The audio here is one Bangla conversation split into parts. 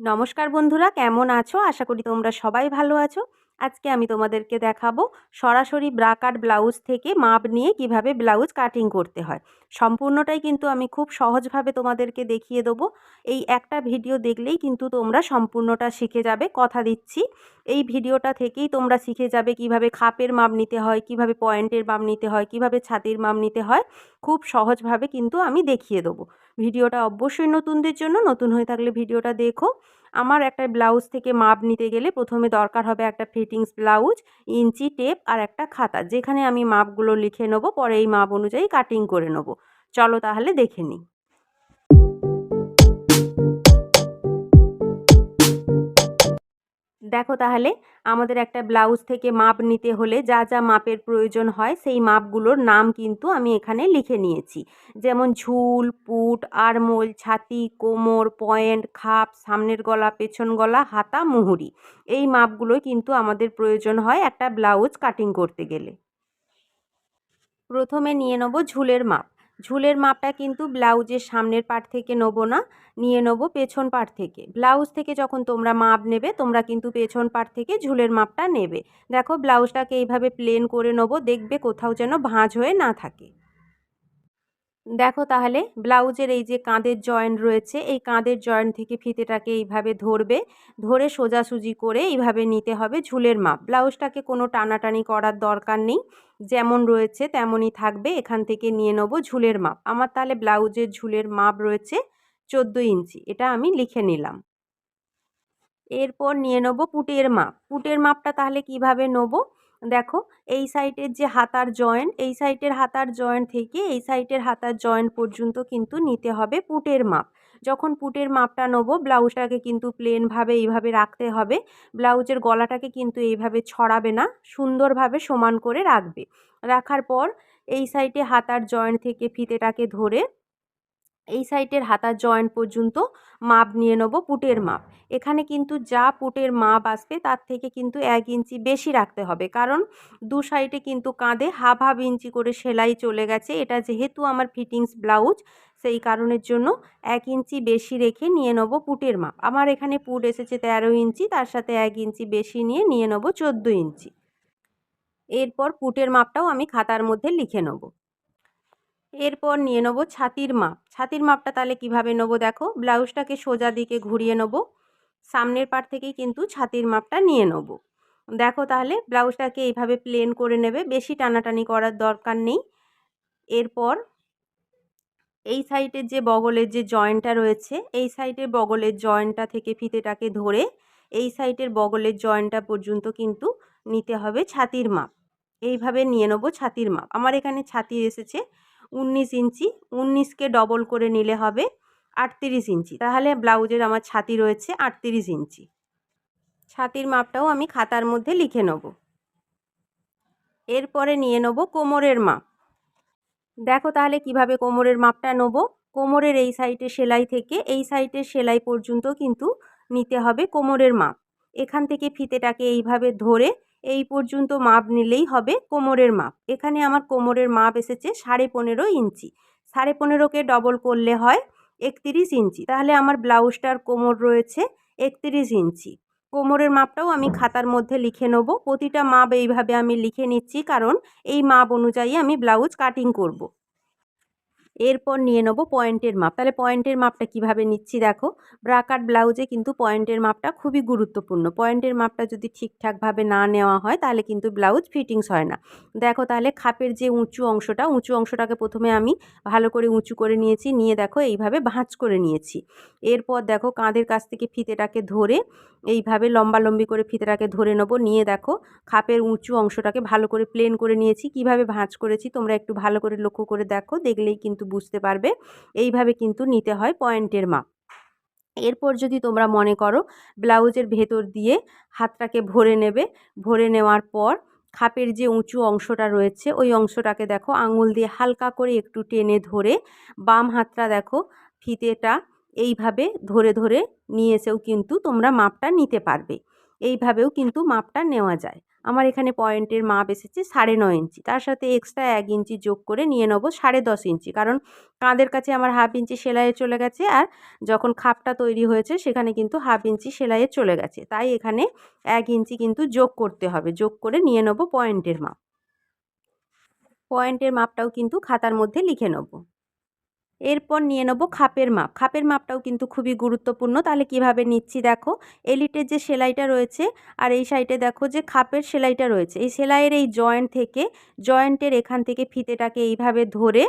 নমস্কার বন্ধুরা কেমন আছো? আশা করি তোমরা সবাই ভালো আছো। আজকে আমি তোমাদেরকে দেখাবো সরাসরি ব্রা কাট ব্লাউজ থেকে মাপ নিয়ে কীভাবে ব্লাউজ কাটিং করতে হয়। সম্পূর্ণটাই কিন্তু আমি খুব সহজভাবে তোমাদেরকে দেখিয়ে দেবো। এই একটা ভিডিও দেখলেই কিন্তু তোমরা সম্পূর্ণটা শিখে যাবে, কথা দিচ্ছি। এই ভিডিওটা থেকেই তোমরা শিখে যাবে কীভাবে খাপের মাপ নিতে হয়, কীভাবে পয়েন্টের মাপ নিতে হয়, কীভাবে ছাতির মাপ নিতে হয়। খুব সহজভাবে কিন্তু আমি দেখিয়ে দেবো। ভিডিওটা অবশ্যই নতুনদের জন্য, নতুন হয়ে থাকলে ভিডিওটা দেখো। আমার একটা ব্লাউজ থেকে মাপ নিতে গেলে প্রথমে দরকার হবে একটা ফিটিংস ব্লাউজ, ইঞ্চি টেপ আর একটা খাতা। যেখানে আমি মাপগুলো লিখে নেব, পরে এই মাপ অনুযায়ী কাটিং করে নেব। চলো তাহলে দেখে নিই। দেখো তাহলে, আমাদের একটা ব্লাউজ থেকে মাপ নিতে হলে যা যা মাপের প্রয়োজন হয়, সেই মাপগুলোর নাম কিন্তু আমি এখানে লিখে নিয়েছি। যেমন ঝুল, পুট, আরমোল, ছাতি, কোমর, পয়েন্ট, খাপ, সামনের গলা, পেছন গলা, হাতা, মুহুরি। এই মাপগুলো কিন্তু আমাদের প্রয়োজন হয় একটা ব্লাউজ কাটিং করতে গেলে। প্রথমে নিয়ে নেব ঝুলের মাপ। ঝুলের মাপটা কিন্তু ব্লাউজের সামনের পার্ট থেকে নেব না, নিয়ে নেব পেছন পার্ট থেকে। ব্লাউজ থেকে যখন তোমরা মাপ নেবে, তোমরা কিন্তু পেছন পার্ট থেকে ঝুলের মাপটা নেবে। দেখো ব্লাউজটাকে এইভাবে প্লেন করে নেব, দেখবে কোথাও যেন ভাঁজ হয়ে না থাকে। দেখো তাহলে, ব্লাউজের এই যে কাঁধের জয়েন্ট রয়েছে, এই কাঁধের জয়েন্ট থেকে ফিতেটাকে এইভাবে ধরবে, ধরে সোজাসুজি করে এইভাবে নিতে হবে ঝুলের মাপ। ব্লাউজটাকে কোনো টানাটানি করার দরকার নেই, যেমন রয়েছে তেমনই থাকবে, এখান থেকে নিয়ে নেব ঝুলের মাপ। আমার তাহলে ব্লাউজের ঝুলের মাপ রয়েছে চোদ্দ ইঞ্চি, এটা আমি লিখে নিলাম। এরপর নিয়ে নেব পুটের মাপ। পুটের মাপটা তাহলে কীভাবে নেব? দেখো, এই সাইডের যে হাতার জয়েন্ট, এই সাইডের হাতার জয়েন্ট থেকে এই সাইডের হাতার জয়েন্ট পর্যন্ত কিন্তু নিতে হবে পুটের মাপ। যখন পুটের মাপটা নেব, ব্লাউজটাকে কিন্তু প্লেনভাবে এইভাবে রাখতে হবে। ব্লাউজের গলাটাকে কিন্তু এইভাবে ছড়াবে না, সুন্দরভাবে সমান করে রাখবে। রাখার পর এই সাইডে হাতার জয়েন্ট থেকে ফিতেটাকে ধরে এই সাইডের হাতার জয়েন্ট পর্যন্ত মাপ নিয়ে নেব পুটের মাপ। এখানে কিন্তু যা পুটের মাপ আসবে তার থেকে কিন্তু এক ইঞ্চি বেশি রাখতে হবে। কারণ দু সাইডে কিন্তু কাঁধে হাফ হাফ ইঞ্চি করে সেলাই চলে গেছে। এটা যেহেতু আমার ফিটিংস ব্লাউজ, সেই কারণের জন্য এক ইঞ্চি বেশি রেখে নিয়ে নেব পুটের মাপ। আমার এখানে পুট এসেছে তেরো ইঞ্চি, তার সাথে এক ইঞ্চি বেশি নিয়ে নিয়ে নেব চোদ্দ ইঞ্চি। এরপর পুটের মাপটাও আমি খাতার মধ্যে লিখে নেব। এরপর নিয়ে নেব ছাতির মাপ। ছাতির মাপটা তাহলে কীভাবে নেব দেখো? ব্লাউজটাকে সোজা দিকে ঘুরিয়ে নেব। সামনের পার থেকেই কিন্তু ছাতির মাপটা নিয়ে নেব। দেখো তাহলে ব্লাউজটাকে এইভাবে প্লেন করে নেবে, বেশি টানাটানি করার দরকার নেই। এরপর এই সাইডের যে বগলের যে জয়েন্টটা রয়েছে, এই সাইডের বগলের জয়েন্টটা থেকে ফিতেটাকে ধরে এই সাইডের বগলের জয়েন্টটা পর্যন্ত কিন্তু নিতে হবে ছাতির মাপ। এইভাবে নিয়ে নেব ছাতির মাপ। আমার এখানে ছাতি এসেছে। উনিশ ইঞ্চি, উনিশকে ডবল করে নিলে হবে আটত্রিশ ইঞ্চি। তাহলে ব্লাউজের আমার ছাতি রয়েছে আটত্রিশ ইঞ্চি। ছাতির মাপটাও আমি খাতার মধ্যে লিখে নেব। এরপরে নিয়ে নেব কোমরের মাপ। দেখো তাহলে কীভাবে কোমরের মাপটা নেব। কোমরের এই সাইডে সেলাই থেকে এই সাইডের সেলাই পর্যন্ত কিন্তু নিতে হবে কোমরের মাপ। এখান থেকে ফিতেটাকে এইভাবে ধরে এই পর্যন্ত মাপ নিলেই হবে কোমরের মাপ। এখানে আমার কোমরের মাপ এসেছে সাড়ে পনেরো ইঞ্চি। সাড়ে পনেরোকে ডবল করলে হয় একত্রিশ ইঞ্চি। তাহলে আমার ব্লাউজটার কোমর রয়েছে একত্রিশ ইঞ্চি। কোমরের মাপটাও আমি খাতার মধ্যে লিখে নেব। প্রতিটা মাপ এইভাবে আমি লিখে নিচ্ছি কারণ এই মাপ অনুযায়ী আমি ব্লাউজ কাটিং করব। এরপর নিয়ে নেব পয়েন্টের মাপ। তাহলে পয়েন্টের মাপটা কীভাবে নিচ্ছি দেখো? ব্রাকাট ব্লাউজে কিন্তু পয়েন্টের মাপটা খুবই গুরুত্বপূর্ণ। পয়েন্টের মাপটা যদি ঠিকঠাকভাবে না নেওয়া হয়, তাহলে কিন্তু ব্লাউজ ফিটিংস হয় না। দেখো তাহলে খাপের যে উঁচু অংশটা, উঁচু অংশটাকে প্রথমে আমি ভালো করে উঁচু করে নিয়েছি, নিয়ে দেখো এইভাবে ভাঁজ করে নিয়েছি। এরপর দেখো কাঁধের কাছ থেকে ফিতেটাকে ধরে এইভাবে লম্বালম্বি করে ফিতেটাকে ধরে নেব, নিয়ে দেখো খাপের উঁচু অংশটাকে ভালো করে প্লেন করে নিয়েছি। কীভাবে ভাঁজ করেছি তোমরা একটু ভালো করে লক্ষ্য করে দেখো, দেখলেই কিন্তু বুঝতে পারবে। এইভাবে কিন্তু নিতে হয় পয়েন্টের মাপ। এরপর যদি তোমরা মনে করো ব্লাউজের ভেতর দিয়ে হাতটাকে ভরে নেবে, ভরে নেওয়ার পর খাপের যে উঁচু অংশটা রয়েছে, ওই অংশটাকে দেখো আঙুল দিয়ে হালকা করে একটু টেনে ধরে বাম হাতটা দেখো ফিতেটা এইভাবে ধরে ধরে নিয়ে এসেও কিন্তু তোমরা মাপটা নিতে পারবে। এইভাবেও কিন্তু মাপটা নেওয়া যায়। আমার এখানে পয়েন্টের মাপ এসেছে সাড়ে নয় ইঞ্চি। তার সাথে এক্সট্রা এক ইঞ্চি যোগ করে নিয়ে নেব সাড়ে দশ ইঞ্চি। কারণ কাঁধের কাছে আমার হাফ ইঞ্চি সেলাইয়ে চলে গেছে আর যখন খাপটা তৈরি হয়েছে সেখানে কিন্তু হাফ ইঞ্চি সেলাইয়ে চলে গেছে। তাই এখানে এক ইঞ্চি কিন্তু যোগ করতে হবে, যোগ করে নিয়ে নেব পয়েন্টের মাপ। পয়েন্টের মাপটাও কিন্তু খাতার মধ্যে লিখে নেব। এরপর নিয়ে নেব খাপের মাপ। খাপের মাপটাও কিন্তু খুবই গুরুত্বপূর্ণ। তাহলে কীভাবে নিচ্ছি দেখো? এলিটের যে সেলাইটা রয়েছে আর এই সাইডে দেখো যে খাপের সেলাইটা রয়েছে। এই সেলাইয়ের এই জয়েন্ট থেকে, জয়েন্টের এখান থেকে ফিতেটাকে এইভাবে ধরে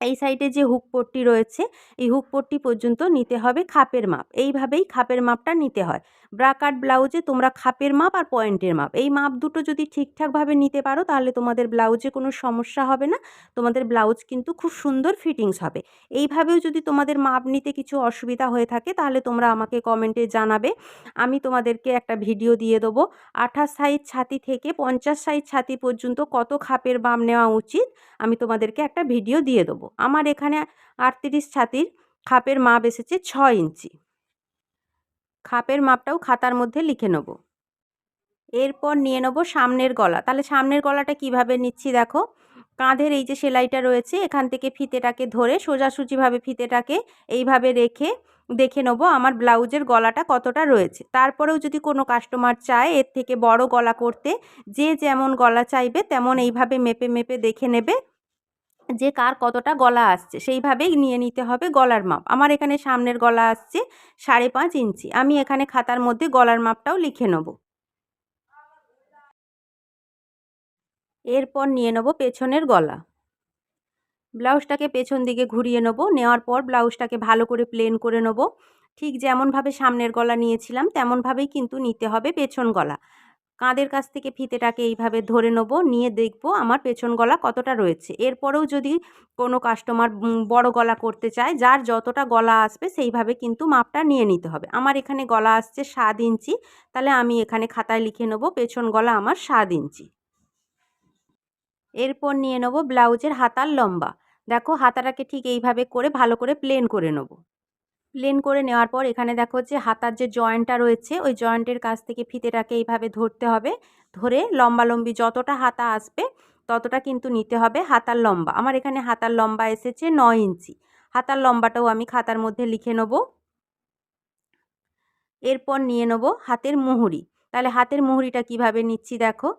এই সাইডে যে হুক পট্টি রয়েছে, এই হুক পট্টি পর্যন্ত নিতে হবে খাপের মাপ। এইভাবেই খাপের মাপটা নিতে হয়। ব্রাকাট ব্লাউজে তোমরা খাপের মাপ আর পয়েন্টের মাপ। এই মাপ দুটো যদি ঠিকঠাকভাবে নিতে পারো, তাহলে তোমাদের ব্লাউজে কোনো সমস্যা হবে না। তোমাদের ব্লাউজ কিন্তু খুব সুন্দর ফিটিংস হবে। এইভাবেও যদি তোমাদের মাপ নিতে কিছু অসুবিধা হয়ে থাকে, তাহলে তোমরা আমাকে কমেন্টে জানাবে। আমি তোমাদেরকে একটা ভিডিও দিয়ে দেবো। আঠাশ সাইজ ছাতি থেকে পঞ্চাশ সাইজ ছাতি পর্যন্ত কত খাপের মাপ নেওয়া উচিত, আমি তোমাদেরকে একটা ভিডিও দিয়ে দেবো। আমার এখানে আটত্রিশ ছাতির খাপের মাপ এসেছে ছ ইঞ্চি। খাপের মাপটাও খাতার মধ্যে লিখে নেব। এরপর নিয়ে নেব সামনের গলা। তাহলে সামনের গলাটা কীভাবে নিচ্ছি দেখো? কাঁধের এই যে সেলাইটা রয়েছে, এখান থেকে ফিতেটাকে ধরে সোজাসুজিভাবে ফিতেটাকে এইভাবে রেখে দেখে নেব আমার ব্লাউজের গলাটা কতটা রয়েছে। তারপরেও যদি কোনো কাস্টমার চায়, এর থেকে বড় গলা করতে, যে যেমন গলা চাইবে, তেমন এইভাবে মেপে মেপে দেখে নেবে। যে কার কতটা গলা আসছে, সেইভাবেই নিয়ে নিতে হবে গলার মাপ। আমার এখানে সামনের গলা আসছে সাড়ে পাঁচ ইঞ্চি। আমি এখানে খাতার মধ্যে গলার মাপটাও লিখে নেব। এরপর নিয়ে নেব পেছনের গলা। ব্লাউজটাকে পেছন দিকে ঘুরিয়ে নেব। নেওয়ার পর ব্লাউজটাকে ভালো করে প্লেন করে নেব। ঠিক যেমনভাবে সামনের গলা নিয়েছিলাম, তেমনভাবেই কিন্তু নিতে হবে পেছন গলা। কাঁধের কাছ থেকে ফিতেটাকে এইভাবে ধরে নেব, নিয়ে দেখব আমার পেছন গলা কতটা রয়েছে। এরপরেও যদি কোনো কাস্টমার বড় গলা করতে চায়, যার যতটা গলা আসবে সেইভাবে কিন্তু মাপটা নিয়ে নিতে হবে। আমার এখানে গলা আসছে সাত ইঞ্চি, তাহলে আমি এখানে খাতায় লিখে নেব, পেছন গলা আমার সাত ইঞ্চি। এরপর নিয়ে নেব ব্লাউজের হাতার লম্বা। দেখো হাতাটাকে ঠিক এইভাবে করে, ভালো করে প্লেন করে নেব। প্লেন করে নেওয়ার পর এখানে দেখো যে হাতার যে জয়েন্টটা রয়েছে, ওই জয়েন্টের কাছ থেকে ফিতেটাকে এইভাবে ধরতে হবে। ধরে লম্বালম্বি যতটা হাতা আসবে, ততটা কিন্তু নিতে হবে হাতার লম্বা। আমার এখানে হাতার লম্বা এসেছে নয় ইঞ্চি। হাতার লম্বাটাও আমি খাতার মধ্যে লিখে নেব। এরপর নিয়ে নেব হাতের মুহুরি। তাহলে হাতের মুহুরিটা কীভাবে নিচ্ছি দেখো?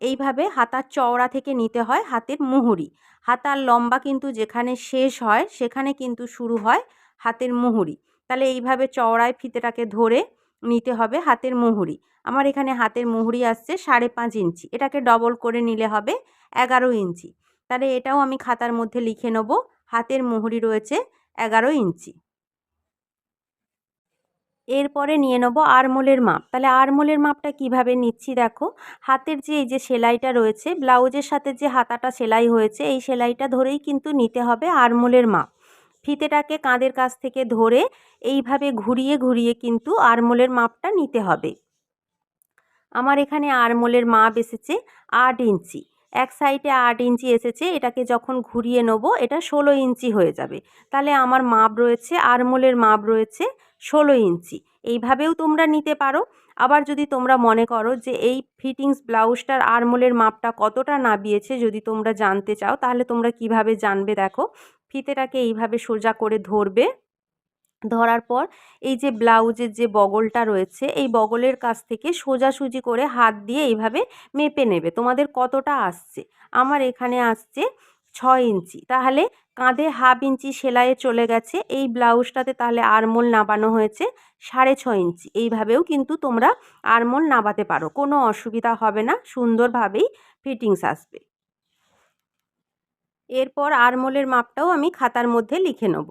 এইভাবে হাতার চওড়া থেকে নিতে হয় হাতের মুহুরি। হাতার লম্বা কিন্তু যেখানে শেষ হয়, সেখানে কিন্তু শুরু হয় হাতের মুহুরি। তাহলে এইভাবে চওড়ায় ফিতেটাকে ধরে নিতে হবে হাতের মুহুরি। আমার এখানে হাতের মুহুরি আসছে সাড়ে পাঁচ ইঞ্চি। এটাকে ডবল করে নিলে হবে এগারো ইঞ্চি। তাহলে এটাও আমি খাতার মধ্যে লিখে নেব, হাতের মুহুরি রয়েছে এগারো ইঞ্চি। এরপরে নিয়ে নেব আরমোলের মাপ। তাহলে আরমোলের মাপটা কীভাবে নিচ্ছি দেখো? হাতের যে এই যে সেলাইটা রয়েছে, ব্লাউজের সাথে যে হাতাটা সেলাই হয়েছে, এই সেলাইটা ধরেই কিন্তু নিতে হবে আরমোলের মাপ। ফিতেটাকে কাঁধের কাছ থেকে ধরে এইভাবে ঘুরিয়ে ঘুরিয়ে কিন্তু আরমোলের মাপটা নিতে হবে। আমার এখানে আরমোলের মাপ এসেছে আট ইঞ্চি। এক সাইডে আট ইঞ্চি এসেছে, এটাকে যখন ঘুরিয়ে নেব, এটা ষোলো ইঞ্চি হয়ে যাবে। তাহলে আমার মাপ রয়েছে, আরমোলের মাপ রয়েছে ষোলো ইঞ্চি। এইভাবেও তোমরা নিতে পারো। আবার যদি তোমরা মনে করো যে এই ফিটিংস ব্লাউজটার আরমোলের মাপটা কতটা নাবিয়েছে যদি তোমরা জানতে চাও, তাহলে তোমরা কীভাবে জানবে দেখো। ফিতেটাকে এইভাবে সোজা করে ধরবে। ধরার পর এই যে ব্লাউজের যে বগলটা রয়েছে, এই বগলের কাছ থেকে সোজাসুজি করে হাত দিয়ে এইভাবে মেপে নেবে। তোমাদের কতটা আসছে? আমার এখানে আসছে ছয় ইঞ্চি। তাহলে কাঁধে হাফ ইঞ্চি সেলাইয়ে চলে গেছে। এই ব্লাউজটাতে তাহলে আরমোল নাবানো হয়েছে সাড়ে ছয় ইঞ্চি। এইভাবেও কিন্তু তোমরা আরমোল নাবাতে পারো। কোনো অসুবিধা হবে না। সুন্দরভাবেই ফিটিংস আসবে। এরপর আরমোলের মাপটাও আমি খাতার মধ্যে লিখে নেব।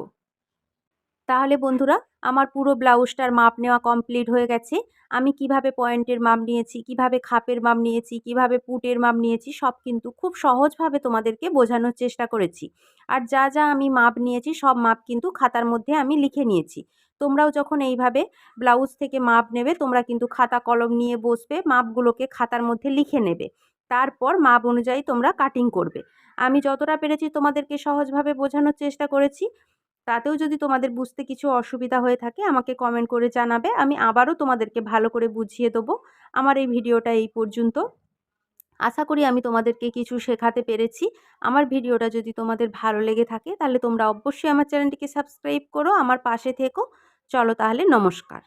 তাহলে বন্ধুরা, আমার পুরো ব্লাউজটার মাপ নেওয়া কমপ্লিট হয়ে গেছে। আমি কীভাবে পয়েন্টের মাপ নিয়েছি, কীভাবে খাপের মাপ নিয়েছি, কীভাবে পুটের মাপ নিয়েছি, সব কিন্তু খুব সহজভাবে তোমাদেরকে বোঝানোর চেষ্টা করেছি। আর যা যা আমি মাপ নিয়েছি, সব মাপ কিন্তু খাতার মধ্যে আমি লিখে নিয়েছি। তোমরাও যখন এইভাবে ব্লাউজ থেকে মাপ নেবে, তোমরা কিন্তু খাতা কলম নিয়ে বসবে, মাপগুলোকে খাতার মধ্যে লিখে নেবে। তারপর মাপ অনুযায়ী তোমরা কাটিং করবে। আমি যতটা পেরেছি তোমাদেরকে সহজভাবে বোঝানোর চেষ্টা করেছি। তাতেও যদি তোমাদের বুঝতে কিছু অসুবিধা হয়ে থাকে, আমাকে কমেন্ট করে জানাবে। আমি আবারও তোমাদেরকে ভালো করে বুঝিয়ে দেবো। আমার এই ভিডিওটা এই পর্যন্ত। আশা করি আমি তোমাদেরকে কিছু শেখাতে পেরেছি। আমার ভিডিওটা যদি তোমাদের ভালো লেগে থাকে, তাহলে তোমরা অবশ্যই আমার চ্যানেলটিকে সাবস্ক্রাইব করো। আমার পাশে থেকো। চলো তাহলে নমস্কার।